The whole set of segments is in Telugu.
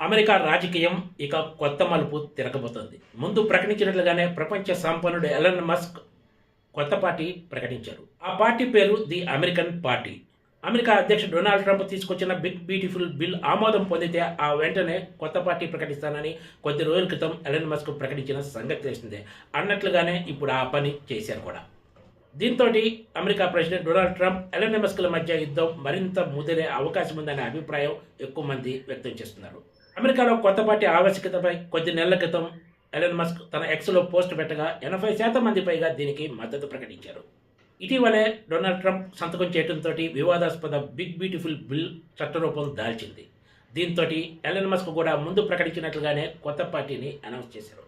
అమెరికా రాజకీయం ఇక కొత్త మలుపు తిరగబోతోంది. ముందు ప్రకటించినట్లుగానే ప్రపంచ సంపన్నుడు ఎలన్ మస్క్ కొత్త పార్టీ ప్రకటించారు. ఆ పార్టీ పేరు ది అమెరికన్ పార్టీ. అమెరికా అధ్యక్షుడు డొనాల్డ్ ట్రంప్ తీసుకొచ్చిన బిగ్ బ్యూటిఫుల్ బిల్ ఆమోదం పొందితే ఆ వెంటనే కొత్త పార్టీ ప్రకటిస్తానని కొద్ది రోజుల క్రితం ఎలన్ మస్క్ ప్రకటించిన సంగతి తెలిసిందే. అన్నట్లుగానే ఇప్పుడు ఆ పని చేశారు కూడా. దీంతో America president Donald Trump Elon మస్క్ల మధ్య యుద్ధం మరింత ముదిరే అవకాశం ఉందనే అభిప్రాయం ఎక్కువ మంది వ్యక్తం చేస్తున్నారు. అమెరికాలో కొత్త పార్టీ ఆవశ్యకతపై కొద్ది నెలల క్రితం ఎలన్ మస్క్ తన ఎక్స్లో పోస్ట్ పెట్టగా ఎనభై శాతం మంది పైగా దీనికి మద్దతు ప్రకటించారు. ఇటీవలే డొనాల్డ్ ట్రంప్ సంతకం చేయడంతో వివాదాస్పద బిగ్ బ్యూటిఫుల్ బిల్ చట్టరూపం దాల్చింది. దీంతో ఎలన్ మస్క్ కూడా ముందు ప్రకటించినట్లుగానే కొత్త పార్టీని అనౌన్స్ చేశారు.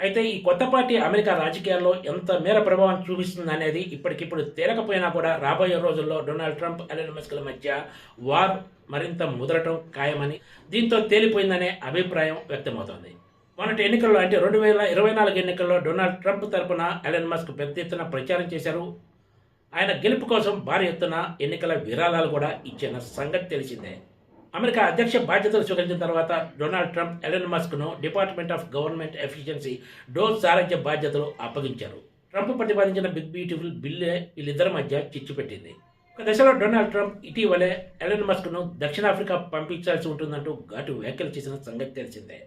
అయితే ఈ కొత్త పార్టీ అమెరికా రాజకీయాల్లో ఎంత మేర ప్రభావం చూపిస్తుంది అనేది ఇప్పటికిప్పుడు తేలకపోయినా కూడా రాబోయే రోజుల్లో డొనాల్డ్ ట్రంప్ ఎలన్ మస్క్ల మధ్య వార్ మరింత ముదరటం ఖాయమని దీంతో తేలిపోయిందనే అభిప్రాయం వ్యక్తమవుతోంది. మొన్నటి ఎన్నికల్లో అంటే రెండు వేల ఇరవై నాలుగు ఎన్నికల్లో డొనాల్డ్ ట్రంప్ తరపున ఎలన్ మస్క్ పెద్ద ఎత్తున ప్రచారం చేశారు. ఆయన గెలుపు కోసం భారీ ఎత్తున ఎన్నికల విరాళాలు కూడా ఇచ్చిన సంగతి తెలిసిందే. అమెరికా అధ్యక్ష బాధ్యతలు స్వీకరించిన తర్వాత డొనాల్డ్ ట్రంప్ ఎలన్ మస్క్ను డిపార్ట్మెంట్ ఆఫ్ గవర్నమెంట్ ఎఫిషియన్సీ డోస్ సారథ్య బాధ్యతలు అప్పగించారు. ట్రంప్ ప్రతిపాదించిన బిగ్ బ్యూటిఫుల్ బిల్లే వీళ్ళిద్దరి మధ్య చిచ్చు పెట్టింది. ఒక దశలో డొనాల్డ్ ట్రంప్ ఇటీవలే ఎలన్ మస్క్ను దక్షిణాఫ్రికా పంపించాల్సి ఉంటుందంటూ ఘాటు వ్యాఖ్యలు చేసిన సంగతి తెలిసిందే.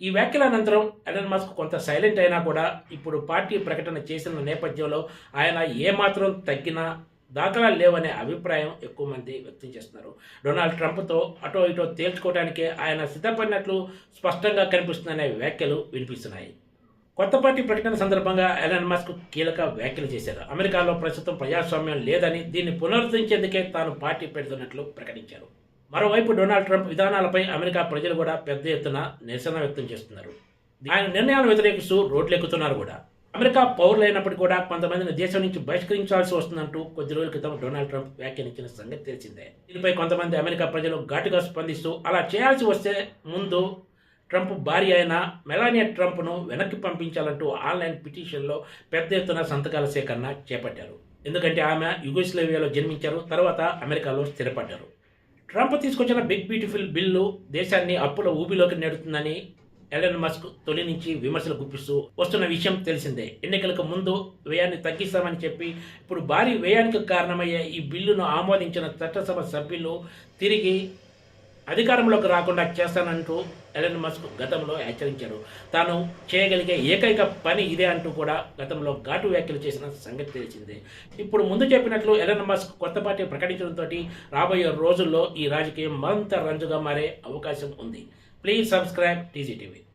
ఈ వ్యాఖ్యల అనంతరం ఎలన్ మస్క్ కొంత సైలెంట్ అయినా కూడా ఇప్పుడు పార్టీ ప్రకటన చేసిన నేపథ్యంలో ఆయన ఏమాత్రం తగ్గినా దాఖలా లేవనే అభిప్రాయం ఎక్కువ మంది వ్యక్తం చేస్తున్నారు. డొనాల్డ్ ట్రంప్తో అటో ఇటో తేల్చుకోవడానికే ఆయన సిద్ధపడినట్లు స్పష్టంగా కనిపిస్తుందనే వ్యాఖ్యలు వినిపిస్తున్నాయి. కొత్త పార్టీ ప్రకటన సందర్భంగా ఎలన్ మస్క్ కీలక వ్యాఖ్యలు చేశారు. అమెరికాలో ప్రస్తుతం ప్రజాస్వామ్యం లేదని దీన్ని పునరుద్ధరించేందుకే తాను పార్టీ పెడుతున్నట్లు ప్రకటించారు. మరోవైపు డొనాల్డ్ ట్రంప్ విధానాలపై అమెరికా ప్రజలు కూడా పెద్ద ఎత్తున నిరసన వ్యక్తం చేస్తున్నారు. ఆయన నిర్ణయాలను వ్యతిరేకిస్తూ రోడ్లెక్కుతున్నారు కూడా. అమెరికా పౌరులైనప్పటికీ కూడా కొంతమందిని దేశం నుంచి బహిష్కరించాల్సి వస్తుందంటూ కొద్ది రోజుల క్రితం డొనాల్డ్ ట్రంప్ వ్యాఖ్యానించిన సంగతి తెలిసిందే. దీనిపై కొంతమంది అమెరికా ప్రజలు ఘాటుగా స్పందిస్తూ అలా చేయాల్సి వస్తే ముందు ట్రంప్ భార్య అయిన మెలానియా ట్రంప్ను వెనక్కి పంపించాలంటూ ఆన్లైన్ పిటిషన్లో పెద్ద ఎత్తున సంతకాల సేకరణ చేపట్టారు. ఎందుకంటే ఆమె యుగోస్లేవియాలో జన్మించారు తర్వాత అమెరికాలో స్థిరపడ్డారు. ట్రంప్ తీసుకొచ్చిన బిగ్ బ్యూటిఫుల్ బిల్లు దేశాన్ని అప్పుల ఊబిలోకి నెడుతుందని ఎలన్ మస్క్ తొలి నుంచి విమర్శలు గుప్పిస్తూ వస్తున్న విషయం తెలిసిందే. ఎన్నికలకు ముందు వ్యయాన్ని తగ్గిస్తామని చెప్పి ఇప్పుడు భారీ వ్యయానికి కారణమయ్యే ఈ బిల్లును ఆమోదించిన చట్టసభ సభ్యులు తిరిగి అధికారంలోకి రాకుండా చేస్తానంటూ ఎలన్ మస్క్ గతంలో హెచ్చరించారు. తాను చేయగలిగే ఏకైక పని ఇదే అంటూ కూడా గతంలో ఘాటు వ్యాఖ్యలు చేసిన సంగతి తెలిసిందే. ఇప్పుడు ముందు చెప్పినట్లు ఎలన్ మస్క్ కొత్త పార్టీ ప్రకటించడంతో రాబోయే రోజుల్లో ఈ రాజకీయం మరింత రంజుగా మారే అవకాశం ఉంది. Please subscribe TGTV.